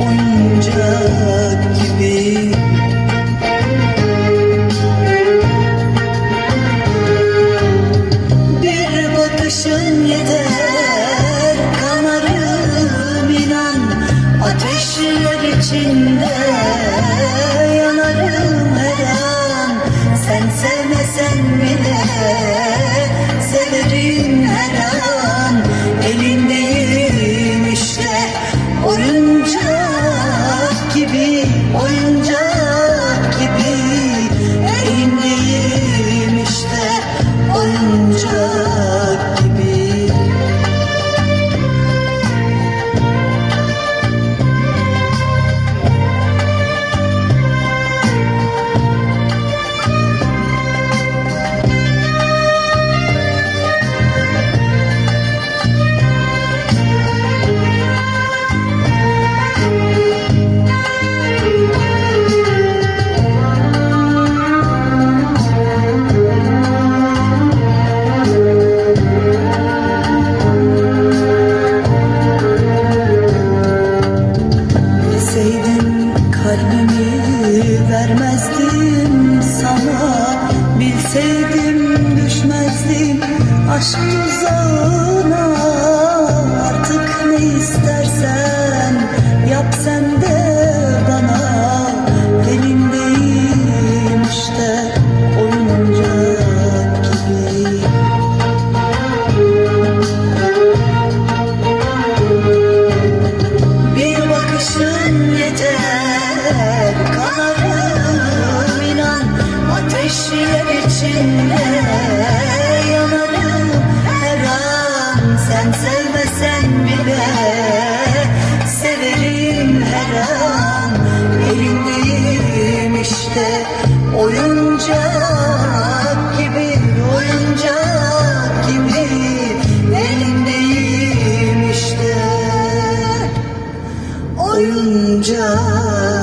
oyuncak gibi. Bir bakışın yeter kanarım inan ateşler içinde. Sevdim düşmezdim aşk Sen sevmesen bile severim her an. Elindeyim işte oyuncak gibi oyuncak gibi Elindeyim işte. Oyuncak